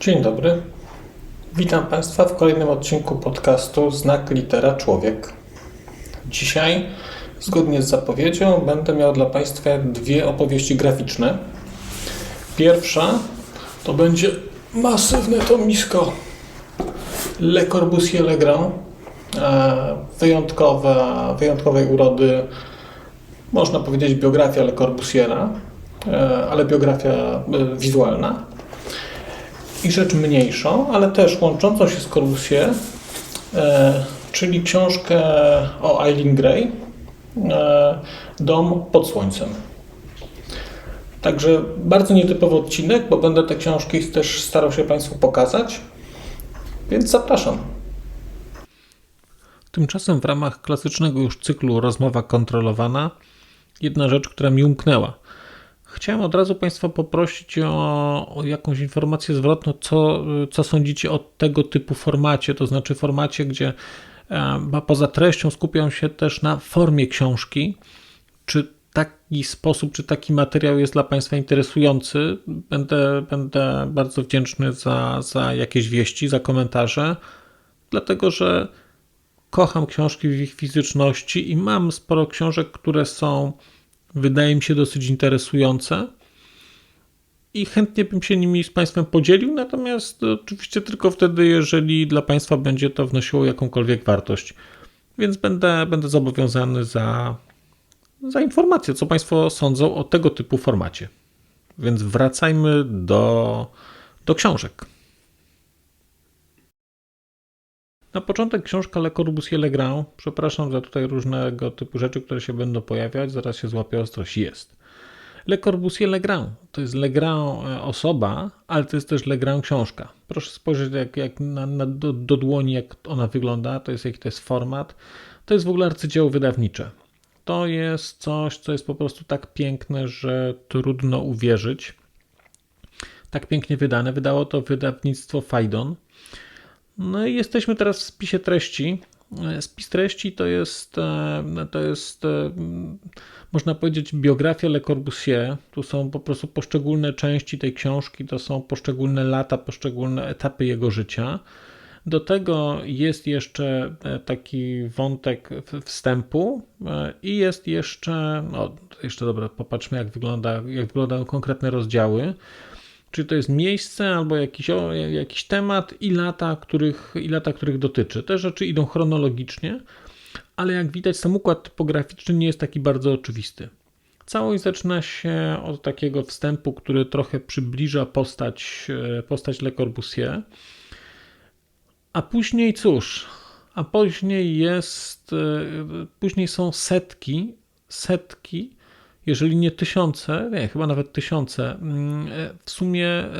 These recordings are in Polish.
Dzień dobry. Witam Państwa w kolejnym odcinku podcastu Znak Litera Człowiek. Dzisiaj, zgodnie z zapowiedzią, będę miał dla Państwa dwie opowieści graficzne. Pierwsza to będzie masywne tomisko Le Corbusier Legrand, e, wyjątkowa, wyjątkowej urody, można powiedzieć biografia Le Corbusiera, e, ale biografia e, wizualna i rzecz mniejszą, ale też łączącą się z Corbusier, e, czyli książkę o Eileen Gray, e, Dom pod słońcem. Także bardzo nietypowy odcinek, bo będę te książki też starał się Państwu pokazać, więc zapraszam. Tymczasem w ramach klasycznego już cyklu Rozmowa kontrolowana, jedna rzecz, która mi umknęła – Chciałem od razu Państwa poprosić o, o, jakąś informację zwrotną, co, co sądzicie o tego typu formacie, to znaczy formacie, gdzie e, poza treścią skupiam się też na formie książki. Czy taki sposób, czy taki materiał jest dla Państwa interesujący? Będę, będę bardzo wdzięczny za, za jakieś wieści, za komentarze, dlatego że kocham książki w ich fizyczności i mam sporo książek, które są wydaje mi się dosyć interesujące i chętnie bym się nimi z Państwem podzielił, natomiast oczywiście tylko wtedy, jeżeli dla Państwa będzie to wnosiło jakąkolwiek wartość. Więc będę, będę zobowiązany za, za informację, co Państwo sądzą o tego typu formacie. Więc wracajmy do, do książek. Na początek książka Le Corbusier Legrand. Przepraszam za tutaj różnego typu rzeczy, które się będą pojawiać. Zaraz się złapię ostrość. Jest. Le Corbusier Legrand. To jest Legrand e, osoba, ale to jest też Legrand książka. Proszę spojrzeć jak, jak na, na do, do, dłoni, jak ona wygląda. To jest jaki to jest format. To jest w ogóle arcydzieło wydawnicze. To jest coś, co jest po prostu tak piękne, że trudno uwierzyć. Tak pięknie wydane. Wydało to wydawnictwo Fajdon. No i jesteśmy teraz w spisie treści. E, spis treści to jest, e, to jest e, można powiedzieć, biografia Le Corbusier. Tu są po prostu poszczególne części tej książki, to są poszczególne lata, poszczególne etapy jego życia. Do tego jest jeszcze taki wątek wstępu i jest jeszcze, no jeszcze dobra, popatrzmy jak, wygląda, jak wyglądają konkretne rozdziały. Czy to jest miejsce albo jakiś, o, jakiś temat i lata, których, i lata, których dotyczy. Te rzeczy idą chronologicznie, ale jak widać, sam układ typograficzny nie jest taki bardzo oczywisty. Całość zaczyna się od takiego wstępu, który trochę przybliża postać, e, postać Le Corbusier. A później cóż, a później jest, e, później są setki, setki jeżeli nie tysiące, nie, chyba nawet tysiące, mm, e, w sumie e,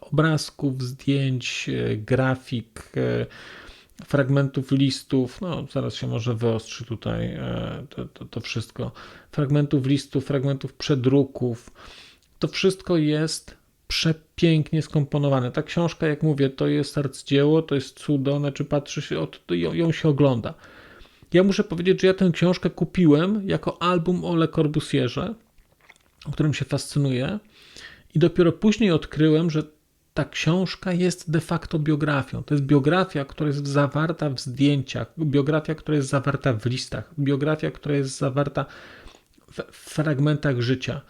obrazków, zdjęć, e, grafik, fragmentów listów, no zaraz się może wyostrzy tutaj to, to, to wszystko, fragmentów listów, fragmentów przedruków, to wszystko jest przepięknie skomponowane. Ta książka, jak mówię, to jest arcydzieło, to jest cudo, znaczy patrzy się, ją, ją się ogląda. Ja muszę powiedzieć, że ja tę książkę kupiłem jako album o Le Corbusierze, o którym się fascynuję, i dopiero później odkryłem, że ta książka jest de facto biografią. To jest biografia, która jest zawarta w zdjęciach, biografia, która jest zawarta w listach, biografia, która jest zawarta w fragmentach życia.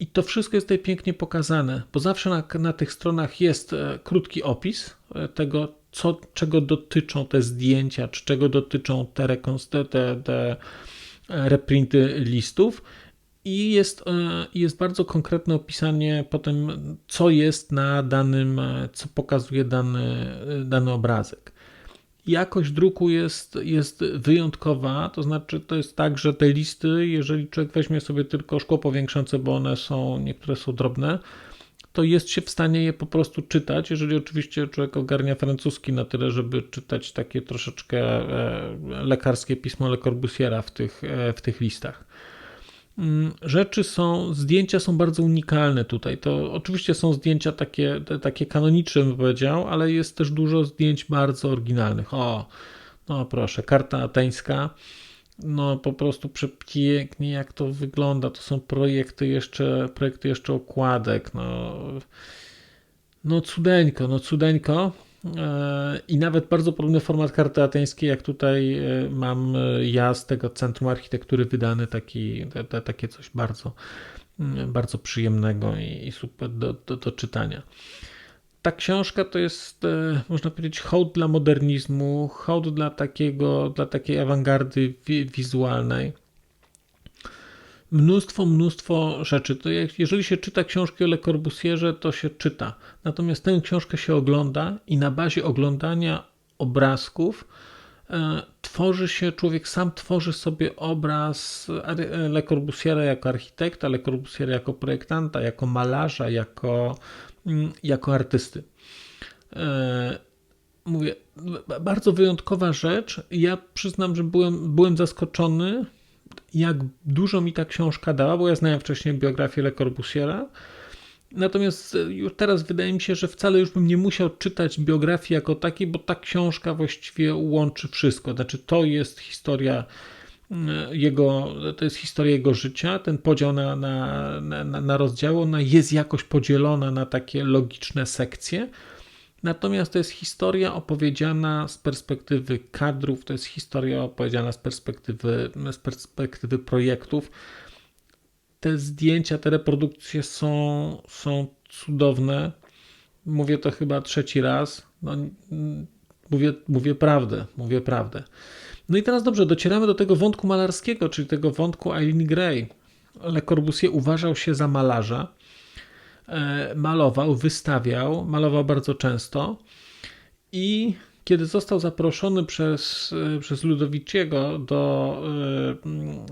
I to wszystko jest tutaj pięknie pokazane, bo zawsze na, na tych stronach jest e, krótki opis e, tego, co, czego dotyczą te zdjęcia, czy czego dotyczą te, te, te, te reprinty listów. I jest, e, jest bardzo konkretne opisanie potem, co jest na danym, co pokazuje dany, dany obrazek. Jakość druku jest, jest wyjątkowa, to znaczy to jest tak, że te listy, jeżeli człowiek weźmie sobie tylko szkło powiększające, bo one są, niektóre są drobne, to jest się w stanie je po prostu czytać, jeżeli oczywiście człowiek ogarnia francuski na tyle, żeby czytać takie troszeczkę e, lekarskie pismo Le Corbusiera w tych, e, w tych listach. Mm, rzeczy są, zdjęcia są bardzo unikalne tutaj. To oczywiście są zdjęcia takie, takie kanoniczne, bym powiedział, ale jest też dużo zdjęć bardzo oryginalnych. O, no proszę, karta ateńska no po prostu przepięknie jak to wygląda. To są projekty jeszcze, projekty jeszcze okładek. No, No cudeńko, no cudeńko. E, I nawet bardzo podobny format karty ateńskiej, jak tutaj e, mam e, ja z tego Centrum Architektury wydany, taki, takie coś bardzo, bardzo przyjemnego i super do, do, do czytania. Ta książka to jest, można powiedzieć, hołd dla modernizmu, hołd dla, takiego, dla takiej awangardy wizualnej mnóstwo, mnóstwo rzeczy. To jak, jeżeli się czyta książki o Le Corbusierze, to się czyta. Natomiast tę książkę się ogląda i na bazie oglądania obrazków e, tworzy się, człowiek sam tworzy sobie obraz Le Corbusiera jako architekta, Le Corbusiera jako projektanta, jako malarza, jako, jako artysty. E, mówię, bardzo wyjątkowa rzecz. Ja przyznam, że byłem, byłem zaskoczony jak dużo mi ta książka dała, bo ja znałem wcześniej biografię Le Corbusiera. Natomiast już teraz wydaje mi się, że wcale już bym nie musiał czytać biografii jako takiej, bo ta książka właściwie łączy wszystko. Znaczy, to jest historia mm, jego, to jest historia jego życia. Ten podział na, na, na, na rozdziały, ona jest jakoś podzielona na takie logiczne sekcje. Natomiast to jest historia opowiedziana z perspektywy kadrów, to jest historia opowiedziana z perspektywy, z perspektywy projektów. Te zdjęcia, te reprodukcje są, są cudowne. Mówię to chyba trzeci raz. No, mówię, mówię prawdę, mówię prawdę. No i teraz dobrze, docieramy do tego wątku malarskiego, czyli tego wątku Eileen Gray. Le Corbusier uważał się za malarza E, malował, wystawiał, malował bardzo często i kiedy został zaproszony przez, e, przez Ludowiciego do,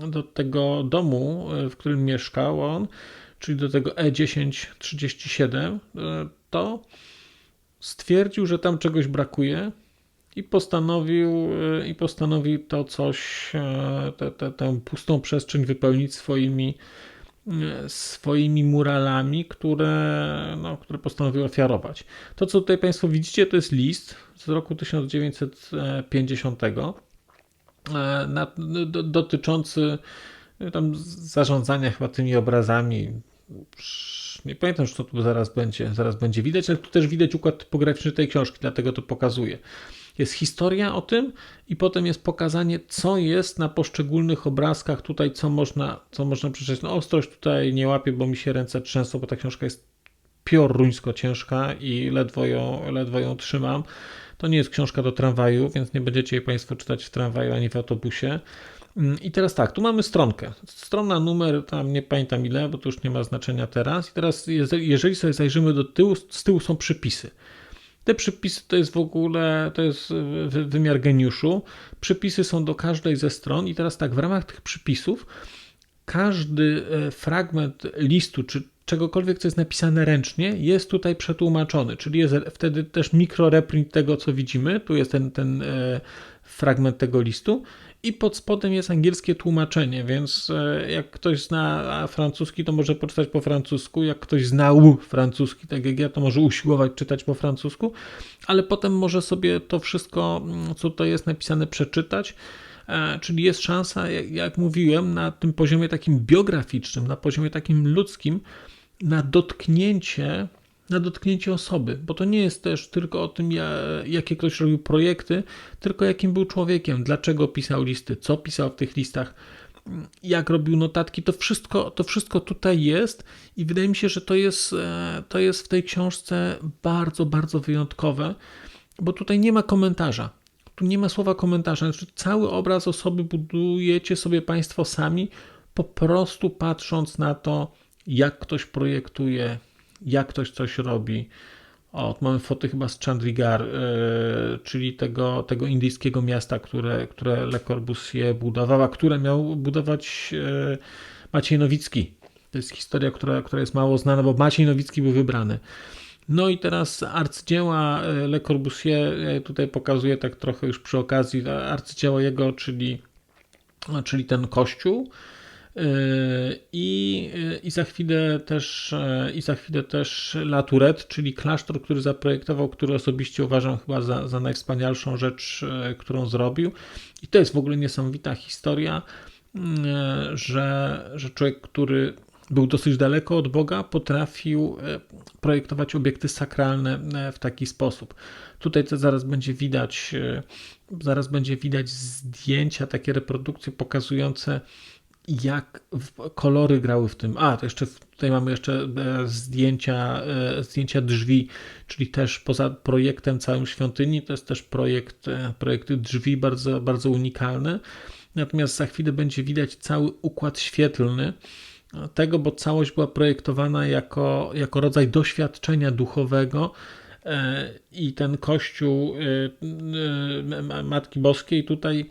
e, do tego domu, w którym mieszkał on, czyli do tego E1037, to stwierdził, że tam czegoś brakuje i postanowił, i postanowił to coś, tę, tę pustą przestrzeń wypełnić swoimi swoimi muralami, które, no, które postanowił ofiarować. To, co tutaj Państwo widzicie, to jest list z roku 1950 e, na, do, dotyczący e, tam zarządzania chyba tymi obrazami. Nie pamiętam, co tu zaraz będzie, zaraz będzie widać, ale tu też widać układ typograficzny tej książki, dlatego to pokazuję. Jest historia o tym i potem jest pokazanie, co jest na poszczególnych obrazkach tutaj, co można, co można przeczytać. No ostrość tutaj nie łapię, bo mi się ręce trzęsą, bo ta książka jest pioruńsko ciężka i ledwo ją, ledwo ją trzymam. To nie jest książka do tramwaju, więc nie będziecie jej Państwo czytać w tramwaju ani w autobusie. Mm, I teraz tak, tu mamy stronkę. Strona numer, tam nie pamiętam ile, bo to już nie ma znaczenia teraz. I teraz, jeżeli sobie zajrzymy do tyłu, z tyłu są przypisy. Te przypisy to jest w ogóle, to jest wymiar geniuszu. Przypisy są do każdej ze stron i teraz tak, w ramach tych przypisów każdy e, fragment listu, czy czegokolwiek, co jest napisane ręcznie, jest tutaj przetłumaczony, czyli jest wtedy też mikroreprint tego, co widzimy. Tu jest ten, ten e, fragment tego listu i pod spodem jest angielskie tłumaczenie, więc e, jak ktoś zna francuski, to może poczytać po francusku, jak ktoś znał francuski, tak jak ja, to może usiłować czytać po francusku, ale potem może sobie to wszystko, mm, co tutaj jest napisane, przeczytać. E, czyli jest szansa, jak mówiłem, na tym poziomie takim biograficznym, na poziomie takim ludzkim, na dotknięcie na dotknięcie osoby, bo to nie jest też tylko o tym, jakie ktoś robił projekty, tylko jakim był człowiekiem, dlaczego pisał listy, co pisał w tych listach, jak robił notatki, to wszystko, to wszystko tutaj jest i wydaje mi się, że to jest, e, to jest w tej książce bardzo, bardzo wyjątkowe, bo tutaj nie ma komentarza. Tu nie ma słowa komentarza. Znaczy, cały obraz osoby budujecie sobie Państwo sami, po prostu patrząc na to, jak ktoś projektuje, jak ktoś coś robi. O, mamy foty chyba z Chandigarh, yy, czyli tego, tego indyjskiego miasta, które, które Le Corbusier budował, a które miał budować yy, Maciej Nowicki. To jest historia, która, która jest mało znana, bo Maciej Nowicki był wybrany. No i teraz arcydzieła Le Corbusier, tutaj pokazuję tak trochę już przy okazji, arcydzieło jego, czyli, czyli ten kościół, i, I za chwilę też i za chwilę też La Tourette, czyli klasztor, który zaprojektował, który osobiście uważam chyba za, za najwspanialszą rzecz, którą zrobił. I to jest w ogóle niesamowita historia, że, że człowiek, który był dosyć daleko od Boga, potrafił e, projektować obiekty sakralne e, w taki sposób. Tutaj to zaraz będzie widać, e, zaraz będzie widać zdjęcia, takie reprodukcje pokazujące jak kolory grały w tym. A, to jeszcze tutaj mamy jeszcze zdjęcia, zdjęcia drzwi, czyli też poza projektem całym świątyni, to jest też projekt, projekt drzwi bardzo, bardzo unikalny. Natomiast za chwilę będzie widać cały układ świetlny tego, bo całość była projektowana jako, jako rodzaj doświadczenia duchowego. E, I ten kościół e, e, Matki Boskiej tutaj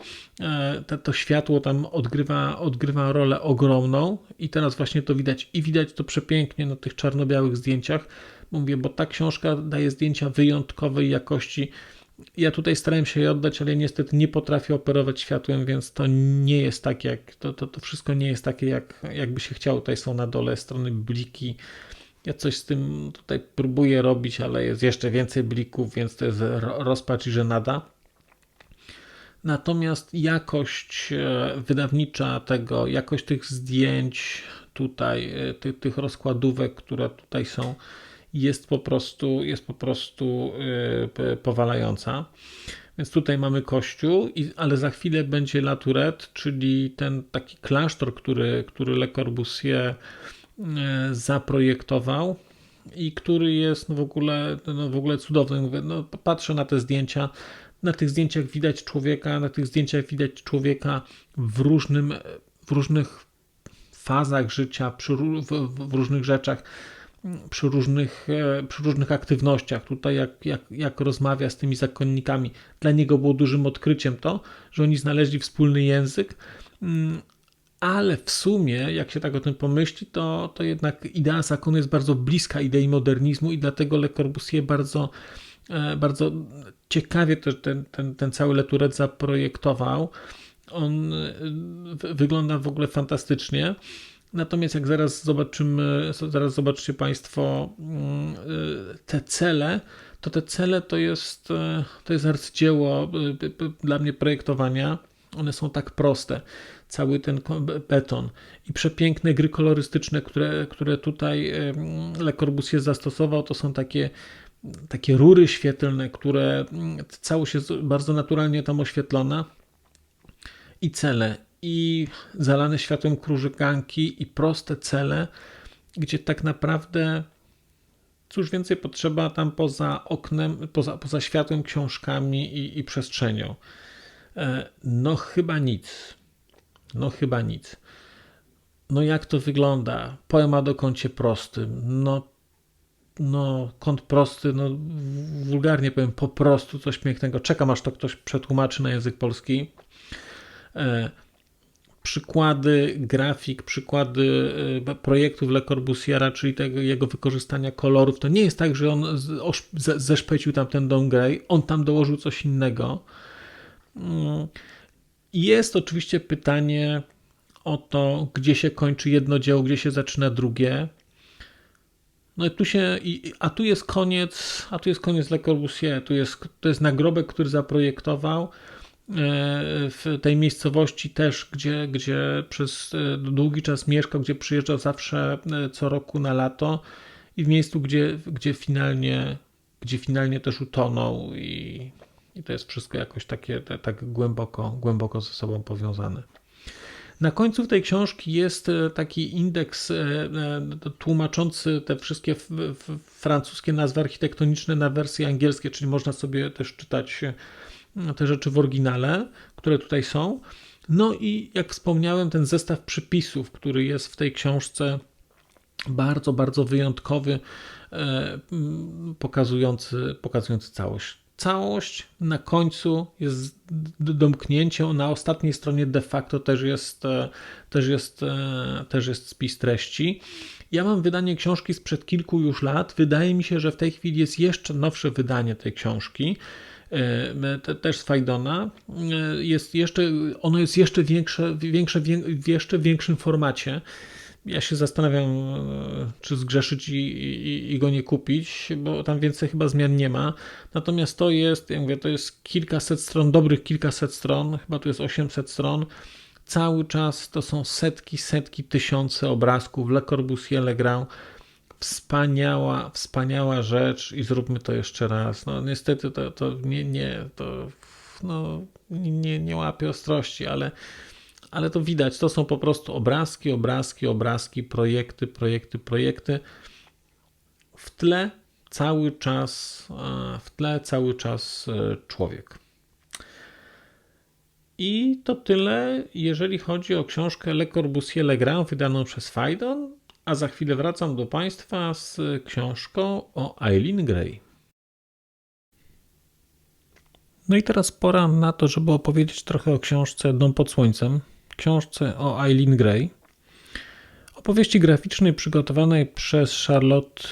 to, to światło tam odgrywa, odgrywa rolę ogromną, i teraz właśnie to widać. I widać to przepięknie na tych czarno-białych zdjęciach. Mówię, bo ta książka daje zdjęcia wyjątkowej jakości ja tutaj starałem się je oddać, ale niestety nie potrafię operować światłem, więc to nie jest tak jak, to, to, to wszystko nie jest takie jak, jakby się chciało. Tutaj są na dole strony bliki. Ja coś z tym tutaj próbuję robić, ale jest jeszcze więcej blików, więc to jest rozpacz i żenada. Natomiast jakość e, wydawnicza tego, jakość tych zdjęć tutaj, e, tych, tych rozkładówek, które tutaj są, jest po prostu, jest po prostu yy, powalająca. Więc tutaj mamy kościół, ale za chwilę będzie La Tourette, czyli ten taki klasztor, który, który Le Corbusier zaprojektował i który jest w, ogóle, no w ogóle cudowny. Mówię, no patrzę na te zdjęcia, na tych zdjęciach widać człowieka, na tych zdjęciach widać człowieka w, różnym, w różnych fazach życia, przy, w, w różnych rzeczach przy różnych, e, przy różnych aktywnościach. Tutaj, jak, jak, jak rozmawia z tymi zakonnikami, dla niego było dużym odkryciem to, że oni znaleźli wspólny język. Ale w sumie, jak się tak o tym pomyśli, to, to jednak idea zakonu jest bardzo bliska idei modernizmu i dlatego Le Corbusier bardzo, e, bardzo ciekawie też ten, ten, ten cały Leturet zaprojektował. On e, wygląda w ogóle fantastycznie. Natomiast jak zaraz zobaczymy, zaraz zobaczycie Państwo mm, y, te cele, to te cele to jest, to jest arcydzieło dla mnie projektowania. One są tak proste. Cały ten beton i przepiękne gry kolorystyczne, które, które tutaj Le Corbusier zastosował, to są takie takie rury świetlne, które mm, całość jest bardzo naturalnie tam oświetlona i cele i zalane światłem krużyganki i proste cele, gdzie tak naprawdę cóż więcej potrzeba tam poza oknem, poza, poza światłem, książkami i, i przestrzenią. E, no chyba nic. No chyba nic. No jak to wygląda? Poema do kącie prostym. No, no kąt prosty, no wulgarnie powiem, po prostu coś pięknego. Czekam aż to ktoś przetłumaczy na język polski. E, przykłady grafik, przykłady e, projektów Le Corbusiera, czyli tego jego wykorzystania kolorów. To nie jest tak, że on zeszpecił tam ten Don Gray, on tam dołożył coś innego. Jest oczywiście pytanie o to, gdzie się kończy jedno dzieło, gdzie się zaczyna drugie. No i tu się, a tu jest koniec, a tu jest koniec Le Corbusier, tu jest, to jest nagrobek, który zaprojektował, E, w tej miejscowości też, gdzie, gdzie przez e, długi czas mieszkał, gdzie przyjeżdżał zawsze e, co roku na lato i w miejscu, gdzie, gdzie, finalnie, gdzie finalnie też utonął i, i to jest wszystko jakoś takie tak głęboko, głęboko ze sobą powiązane. Na końcu tej książki jest taki indeks tłumaczący te wszystkie francuskie nazwy architektoniczne na wersje angielskie, czyli można sobie też czytać te rzeczy w oryginale, które tutaj są. No i jak wspomniałem, ten zestaw przypisów, który jest w tej książce, bardzo, bardzo wyjątkowy, e, pokazujący, pokazujący całość. Całość na końcu jest domknięciem, na ostatniej stronie de facto też jest, e, też jest, e, też jest spis treści. Ja mam wydanie książki sprzed kilku już lat. Wydaje mi się, że w tej chwili jest jeszcze nowsze wydanie tej książki. E, też z Fajdona, jest jeszcze, ono jest jeszcze większe, większe w jeszcze większym formacie. Ja się zastanawiam, e, czy zgrzeszyć i, i, i, go nie kupić, bo tam więcej chyba zmian nie ma. Natomiast to jest, ja mówię, to jest kilkaset stron, dobrych kilkaset stron, chyba tu jest 800 stron. Cały czas to są setki, setki, tysiące obrazków. Le Corbusier, Legrand. Wspaniała, wspaniała rzecz i zróbmy to jeszcze raz. No niestety to, to nie, nie, to no, nie, nie łapie ostrości, ale, ale to widać. To są po prostu obrazki, obrazki, obrazki, projekty, projekty, projekty. W tle cały czas, w tle cały czas e, człowiek. I to tyle, jeżeli chodzi o książkę Le Corbusier Legrand wydaną przez Fajdon, a za chwilę wracam do Państwa z książką o Eileen Gray. No i teraz pora na to, żeby opowiedzieć trochę o książce Dom pod Słońcem, książce o Eileen Gray. Opowieści graficznej przygotowanej przez Charlotte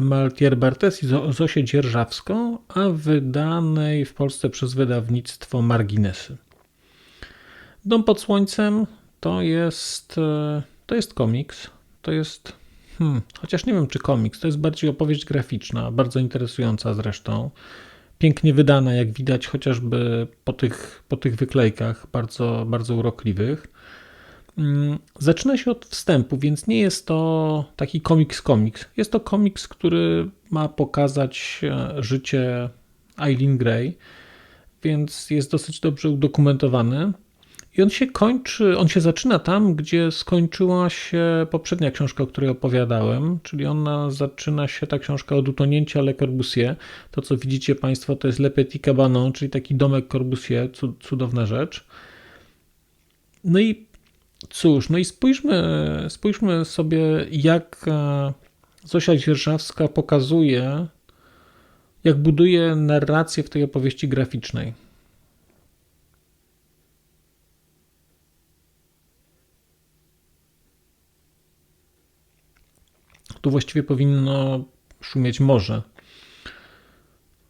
Maltier-Bartes i Zosię Dzierżawską, a wydanej w Polsce przez wydawnictwo Marginesy. Dom pod Słońcem to jest, e, to jest komiks, to jest, hmm, chociaż nie wiem czy komiks, to jest bardziej opowieść graficzna, bardzo interesująca zresztą pięknie wydana, jak widać, chociażby po tych, po tych wyklejkach bardzo, bardzo urokliwych. Mm, zaczyna się od wstępu, więc nie jest to taki komiks komiks. Jest to komiks, który ma pokazać e, życie Eileen Gray, więc jest dosyć dobrze udokumentowany. I on się kończy, on się zaczyna tam, gdzie skończyła się poprzednia książka, o której opowiadałem, czyli ona zaczyna się, ta książka od utonięcia Le Corbusier. To, co widzicie Państwo, to jest Le Petit Cabanon, czyli taki domek Corbusier, cudowna rzecz. No i cóż, no i spójrzmy, spójrzmy sobie, jak e, Zosia Dzierżawska pokazuje, jak buduje narrację w tej opowieści graficznej. Tu właściwie powinno szumieć morze,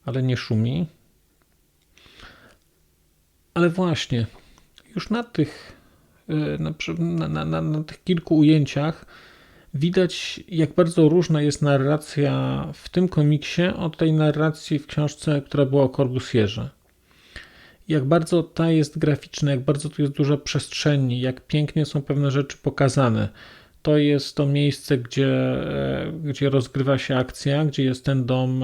ale nie szumi. Ale właśnie, już na tych, e, na, na, na, na tych kilku ujęciach widać, jak bardzo różna jest narracja w tym komiksie od tej narracji w książce, która była o Corbusierze. Jak bardzo ta jest graficzna, jak bardzo tu jest dużo przestrzeni, jak pięknie są pewne rzeczy pokazane to jest to miejsce, gdzie, e, gdzie rozgrywa się akcja, gdzie jest ten dom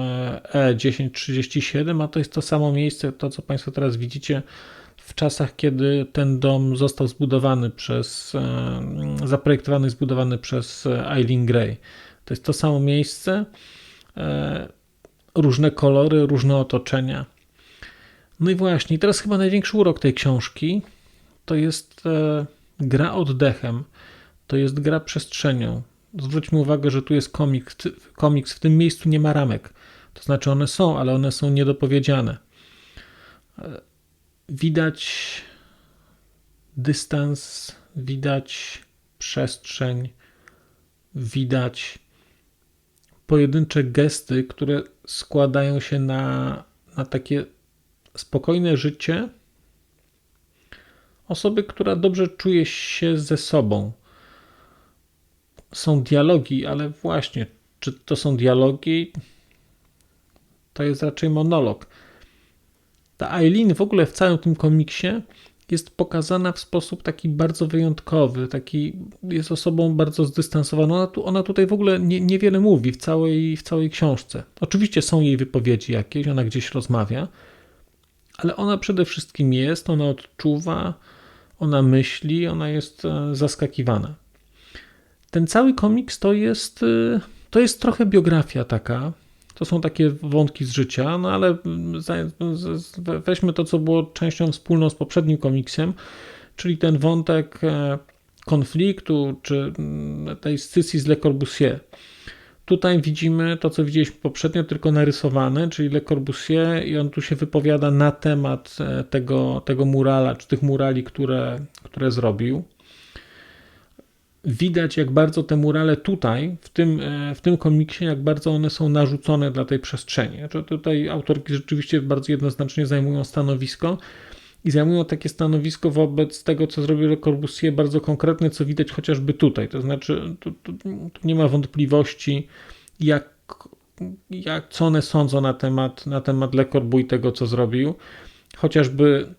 E1037, e a to jest to samo miejsce, to co Państwo teraz widzicie w czasach, kiedy ten dom został zbudowany przez, e, zaprojektowany zbudowany przez Eileen Gray. To jest to samo miejsce, różne kolory, różne otoczenia. No i właśnie, teraz chyba największy urok tej książki to jest gra oddechem to jest gra przestrzenią. Zwróćmy uwagę, że tu jest komiks, komiks, w tym miejscu nie ma ramek. To znaczy one są, ale one są niedopowiedziane. Widać dystans, widać przestrzeń, widać pojedyncze gesty, które składają się na, na takie spokojne życie osoby, która dobrze czuje się ze sobą są dialogi, ale właśnie, czy to są dialogi? To jest raczej monolog. Ta Eileen w ogóle w całym tym komiksie jest pokazana w sposób taki bardzo wyjątkowy, taki jest osobą bardzo zdystansowaną. Ona, tu, ona tutaj w ogóle nie, niewiele mówi w całej, w całej książce. Oczywiście są jej wypowiedzi jakieś, ona gdzieś rozmawia, ale ona przede wszystkim jest, ona odczuwa, ona myśli, ona jest e, zaskakiwana ten cały komiks to jest, y, to jest trochę biografia taka. To są takie wątki z życia, no ale weźmy to, co było częścią wspólną z poprzednim komiksem, czyli ten wątek e, konfliktu, czy mm, tej scysji z Le Corbusier. Tutaj widzimy to, co widzieliśmy poprzednio, tylko narysowane, czyli Le Corbusier, i on tu się wypowiada na temat e, tego, tego murala, czy tych murali, które, które zrobił widać, jak bardzo te murale tutaj, w tym, e, w tym komiksie, jak bardzo one są narzucone dla tej przestrzeni. Znaczy tutaj autorki rzeczywiście bardzo jednoznacznie zajmują stanowisko i zajmują takie stanowisko wobec tego, co zrobił Le Corbusier, bardzo konkretne, co widać chociażby tutaj. To znaczy, tu, tu, tu nie ma wątpliwości, jak, jak, co one sądzą na temat, na temat Le Corbusier i tego, co zrobił. Chociażby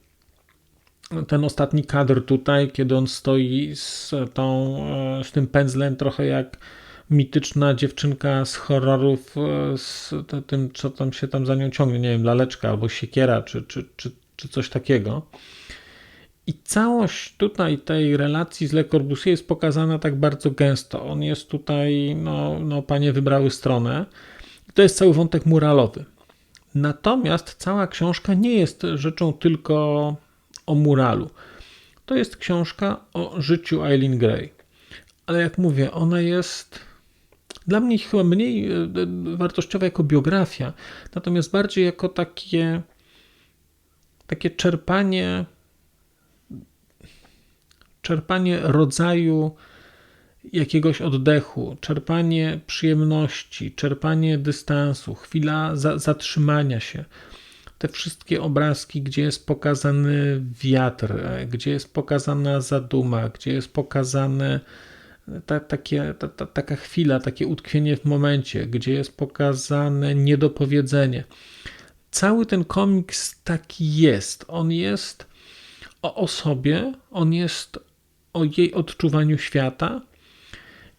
ten ostatni kadr tutaj, kiedy on stoi z, tą, e, z tym pędzlem, trochę jak mityczna dziewczynka z horrorów, e, z tym, co tam się tam za nią ciągnie, nie wiem, laleczka albo siekiera, czy, czy, czy, czy coś takiego. I całość tutaj tej relacji z Le Corbusier jest pokazana tak bardzo gęsto. On jest tutaj, no, no panie wybrały stronę. to jest cały wątek muralowy. Natomiast cała książka nie jest rzeczą tylko o muralu. To jest książka o życiu Eileen Gray. Ale jak mówię, ona jest dla mnie chyba mniej e, wartościowa jako biografia, natomiast bardziej jako takie, takie czerpanie, czerpanie rodzaju jakiegoś oddechu, czerpanie przyjemności, czerpanie dystansu, chwila za, zatrzymania się. Te wszystkie obrazki, gdzie jest pokazany wiatr, gdzie jest pokazana zaduma, gdzie jest pokazane ta, takie, ta, ta, taka chwila, takie utkwienie w momencie, gdzie jest pokazane niedopowiedzenie. Cały ten komiks taki jest. On jest o osobie, on jest o jej odczuwaniu świata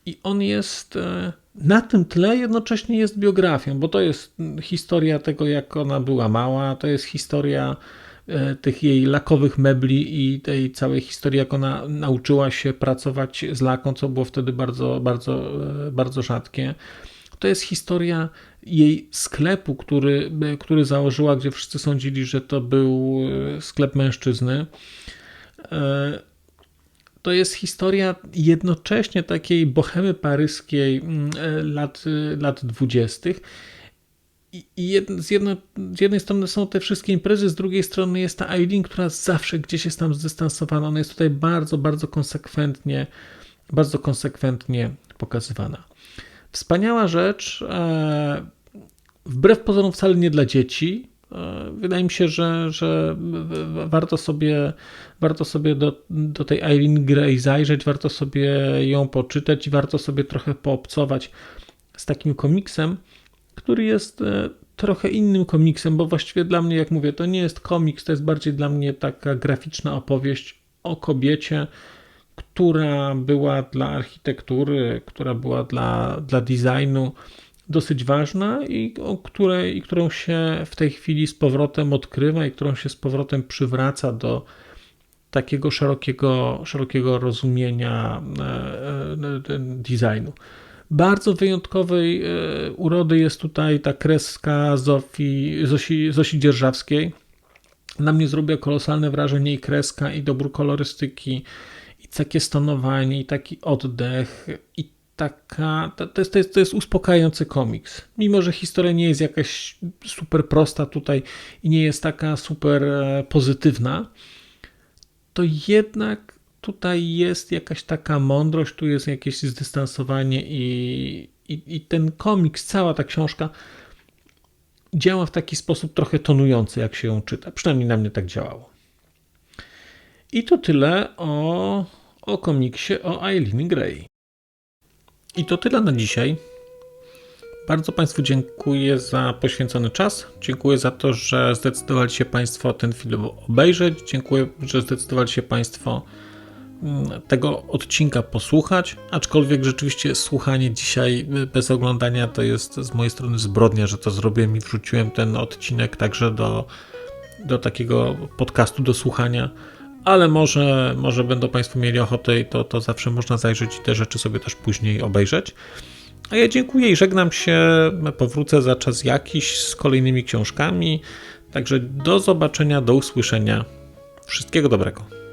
i on jest e, na tym tle jednocześnie jest biografią, bo to jest historia tego, jak ona była mała, to jest historia e, tych jej lakowych mebli i tej całej historii, jak ona nauczyła się pracować z laką, co było wtedy bardzo, bardzo, e, bardzo rzadkie. To jest historia jej sklepu, który, który założyła, gdzie wszyscy sądzili, że to był sklep mężczyzny to jest historia jednocześnie takiej bohemy paryskiej mm, e, lat, e, lat 20. I jedno, z, jedno, z, jednej strony są te wszystkie imprezy, z drugiej strony jest ta Eileen, która zawsze gdzieś jest tam zdystansowana. Ona jest tutaj bardzo, bardzo konsekwentnie, bardzo konsekwentnie pokazywana. Wspaniała rzecz, e, wbrew pozorom wcale nie dla dzieci, wydaje mi się, że, że warto sobie, warto sobie do, do tej Irene Grey zajrzeć, warto sobie ją poczytać i warto sobie trochę poobcować z takim komiksem, który jest e, trochę innym komiksem, bo właściwie dla mnie, jak mówię, to nie jest komiks, to jest bardziej dla mnie taka graficzna opowieść o kobiecie, która była dla architektury, która była dla, dla designu, dosyć ważna i, o której, i którą się w tej chwili z powrotem odkrywa i którą się z powrotem przywraca do takiego szerokiego, szerokiego rozumienia e, e, designu. Bardzo wyjątkowej e, urody jest tutaj ta kreska Zofii, Zosi, Zosi Dzierżawskiej. Na mnie zrobiła kolosalne wrażenie i kreska, i dobór kolorystyki, i takie stonowanie, i taki oddech, i taka, to, jest, to, jest, to jest uspokajający komiks. Mimo, że historia nie jest jakaś super prosta tutaj i nie jest taka super e, pozytywna, to jednak tutaj jest jakaś taka mądrość, tu jest jakieś zdystansowanie i, i, i ten komiks, cała ta książka działa w taki sposób trochę tonujący, jak się ją czyta. Przynajmniej na mnie tak działało. I to tyle o, o komiksie o Eileen Gray. I to tyle na dzisiaj. Bardzo Państwu dziękuję za poświęcony czas. Dziękuję za to, że zdecydowali się Państwo ten film obejrzeć. Dziękuję, że zdecydowali się Państwo mm, tego odcinka posłuchać. Aczkolwiek rzeczywiście słuchanie dzisiaj bez oglądania to jest z mojej strony zbrodnia, że to zrobiłem i wrzuciłem ten odcinek także do, do takiego podcastu do słuchania ale może, może będą Państwo mieli ochotę i to, to zawsze można zajrzeć i te rzeczy sobie też później obejrzeć. A ja dziękuję i żegnam się. Powrócę za czas jakiś z kolejnymi książkami. Także do zobaczenia, do usłyszenia. Wszystkiego dobrego.